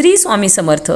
श्री स्वामी समर्थ.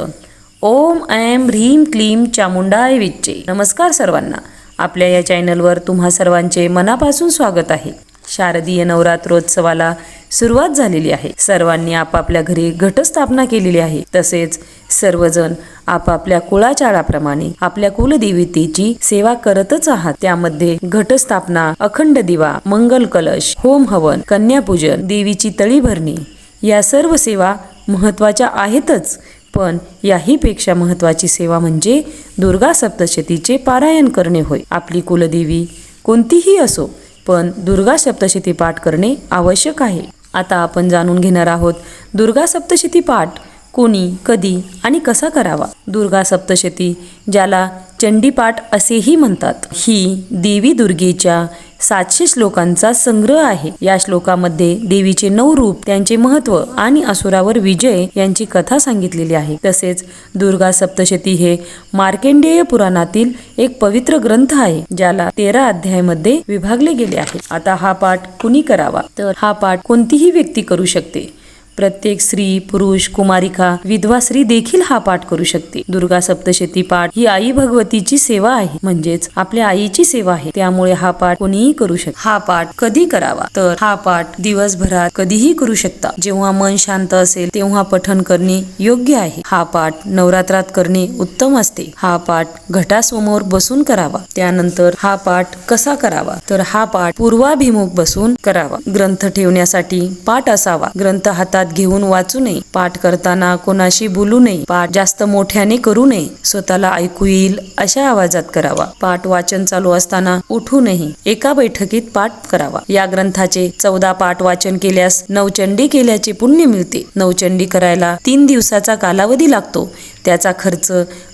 ओम aim ह्रीम क्लीम चामुंडाय विच्चे. नमस्कार सर्वांना. आपल्या या चॅनलवर तुम्हा सर्वांचे मनापासून स्वागत आहे. शारदीय नवरात्रोत्सवाला सुरुवात झालेली आहे. सर्वांनी आपापल्या घरी घटस्थापना केलेली आहे. तसेच सर्वजण आपापल्या कुळाचाराप्रमाणे आपल्या कुलदेवतेची सेवा करतच आहात. त्यामध्ये घटस्थापना अखंड दिवा मंगल कलश होम हवन कन्यापूजन देवीची तळी भरणी या सर्व सेवा महत्त्वाच्या आहेतच. पण याहीपेक्षा महत्त्वाची सेवा म्हणजे दुर्गा सप्तशतीचे पारायण करणे होय. आपली कुलदेवी कोणतीही असो पण दुर्गा सप्तशती पाठ करणे आवश्यक आहे. आता आपण जाणून घेणार आहोत दुर्गा सप्तशती पाठ कोणी कधी आणि कसा करावा? दुर्गा सप्तशती ज्याला चंडीपाठ असेही म्हणतात. ही देवी दुर्गेच्या सातशे श्लोकांचा संग्रह आहे. या श्लोकामध्ये देवीचे नऊ रूप त्यांचे महत्त्व आणि असुरावर विजय यांची कथा सांगितलेली आहे. तसेच दुर्गा सप्तशती हे मार्केंडेय पुराणातील एक पवित्र ग्रंथ आहे ज्याला तेरा अध्यायामध्ये विभागले गेले आहे. आता हा पाठ कुणी करावा? तर हा पाठ कोणतीही व्यक्ती करू शकते. प्रत्येक स्त्री पुरुष कुमारिका विधवा स्त्री देखील हा पाठ करू शकते. दुर्गा सप्तशती पाठ ही आई भगवतीची सेवा आहे. म्हणजेच आपल्या आईची सेवा आहे. त्यामुळे हा पाठ कोणीही करू शकतो हा पाठ कधी करावा? तर हा पाठ दिवसभरात कधीही करू शकता. जेव्हा मन शांत असेल तेव्हा पठन करणे योग्य आहे. हा पाठ नवरात्रात करणे उत्तम असते. हा पाठ घटासमोर बसून करावा. त्यानंतर हा पाठ कसा करावा? तर हा पाठ पूर्वाभिमुख बसून करावा. ग्रंथ ठेवण्यासाठी पाठ असावा. ग्रंथ हातात घेऊन वाचू नये. पाठ करताना कोणाशी बोलू नये. पाठ जास्त मोठ्याने करू नये. स्वतःला ऐकू येईल अशा आवाजात करावा. पाठ वाचन चालू असताना उठू नये. एका बैठकीत पाठ करावा. या ग्रंथाचे चौदा पाठ वाचन केल्यास नवचंडी केल्याचे पुण्य मिळते. नवचंडी करायला तीन दिवसाचा कालावधी लागतो. त्याचा खर्च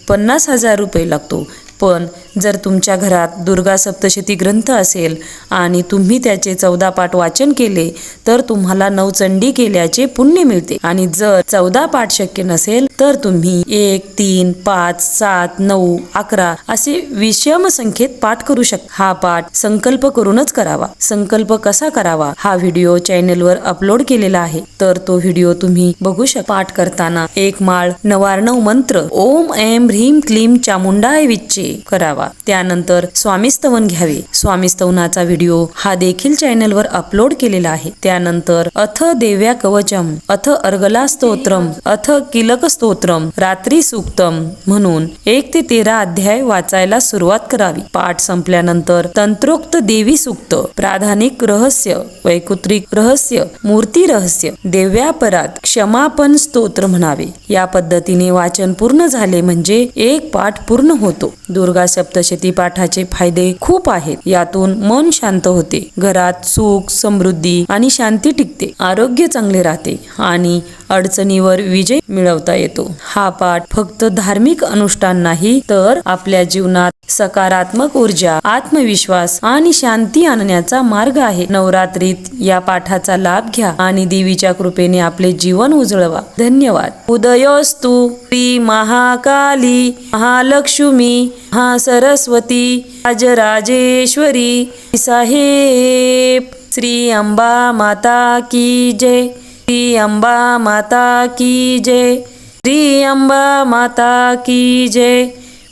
पन्नास हजार रुपये लागतो. पण जर तुमच्या घरात दुर्गा सप्तशती ग्रंथ असेल आणि तुम्ही त्याचे चौदा पाठ वाचन केले तर तुम्हाला नवचंडी केल्याचे पुण्य मिळते. आणि जर चौदा पाठ शक्य नसेल तर तुम्ही एक तीन पाच सात नऊ अकरा असे विषम संख्येत पाठ करू शकता हा पाठ संकल्प करूनच करावा. संकल्प कसा करावा? हा व्हिडिओ चॅनेलवर अपलोड केलेला आहे. तर तो व्हिडिओ तुम्ही बघू शकता पाठ करताना एक माळ नवार्णव मंत्र ओम ऐम ह्रीम क्लीम चामुंडाय विच्चे. करावा. त्यानंतर स्वामीस्तवन घ्यावे. स्वामीस्तवनाचा व्हिडिओ हा देखील चॅनलवर अपलोड केलेला आहे. त्यानंतर अथ देव्या कवचम अथ अर्गला स्तोत्रम अथ किलक स्तोत्रम रात्री सुक्तम म्हणून एक ते तेरा अध्याय वाचायला सुरुवात करावी. पाठ संपल्यानंतर तंत्रोक्त देवी सूक्त प्राधानिक रहस्य वैकुत्रिक रहस्य मूर्ती रहस्य देव्यापरात क्षमापन स्तोत्र म्हणावे. या पद्धतीने वाचन पूर्ण झाले म्हणजे एक पाठ पूर्ण होतो. दुर्गा सप्तशती पाठाचे फायदे खूप आहेत. यातून मन शांत होते. घरात सुख समृद्धी आणि शांती टिकते. आरोग्य चांगले राहते आणि अडचणीवर विजय मिळवता येतो. हा पाठ फक्त धार्मिक अनुष्ठान नाही तर आपल्या जीवनात सकारात्मक ऊर्जा आत्मविश्वास आणि शांती आणण्याचा मार्ग आहे. नवरात्रीत या पाठाचा लाभ घ्या आणि देवीच्या कृपेने आपले जीवन उजळवा. धन्यवाद. उदयोस्तु श्री महाकाली महालक्ष्मी. महासरस्वती राजराजेश्वरी साहेब श्री अंबा माता की जय श्री अंबा माता की जय श्री अंबा माता की जय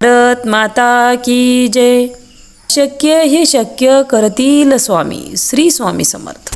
रत माता की जय। शक्य हे शक्य करतील स्वामी श्री स्वामी समर्थ।